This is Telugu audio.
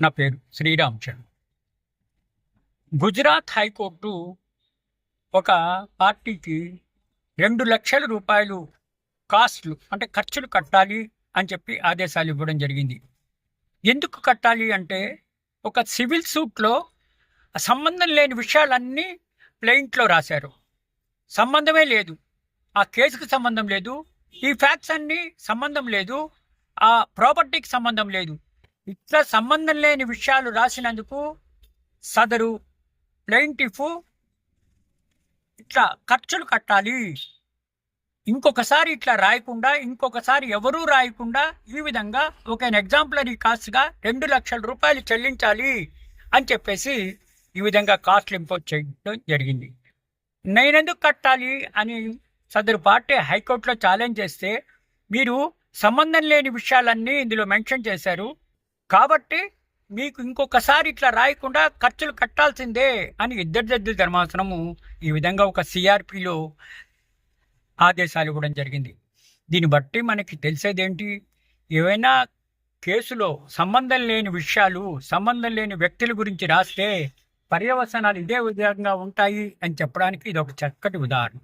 నా పేరు శ్రీరామ్ చంద్ గుజరాత్ హైకోర్టు ఒక పార్టీకి రెండు లక్షల రూపాయలు కాస్ట్లు అంటే ఖర్చులు కట్టాలి అని చెప్పి ఆదేశాలు ఇవ్వడం జరిగింది. ఎందుకు కట్టాలి అంటే ఒక సివిల్ సూట్లో సంబంధం లేని విషయాలన్నీ ప్లెయింట్లో రాశారు. సంబంధమే లేదు. ఆ కేసుకు సంబంధం లేదు. ఈ ఫ్యాక్ట్స్ అన్నీ సంబంధం లేదు. ఆ ప్రాపర్టీకి సంబంధం లేదు. ఇట్లా సంబంధం లేని విషయాలు రాసినందుకు సదరు ప్లెయింటిఫ్ ఇట్లా ఖర్చులు కట్టాలి. ఇంకొకసారి ఇట్లా రాయకుండా ఇంకొకసారి ఎవరూ రాయకుండా ఈ విధంగా ఒక ఎగ్జాంపులరీ కాస్ట్గా రెండు లక్షల రూపాయలు చెల్లించాలి అని చెప్పేసి ఈ విధంగా కాస్ట్లు ఇంపోజ్ చేయడం జరిగింది. నేనెందుకు కట్టాలి అని సదరు పార్టీ హైకోర్టులో ఛాలెంజ్ చేస్తే మీరు సంబంధం లేని విషయాలన్నీ ఇందులో మెన్షన్ చేశారు. కాబట్టి మీకు ఇంకొకసారి ఇట్లా రాయకుండా ఖర్చులు కట్టాల్సిందే అని ఇద్దరి జడ్జిల ధర్మాసనము ఈ విధంగా ఒక సిఆర్పిలో ఆదేశాలు ఇవ్వడం జరిగింది. దీన్ని బట్టి మనకి తెలిసేదేంటి? ఏవైనా కేసులో సంబంధం లేని విషయాలు సంబంధం లేని వ్యక్తుల గురించి రాస్తే పర్యవసనాలు ఇదే విధంగా ఉంటాయి అని చెప్పడానికి ఇది ఒక చక్కటి ఉదాహరణ.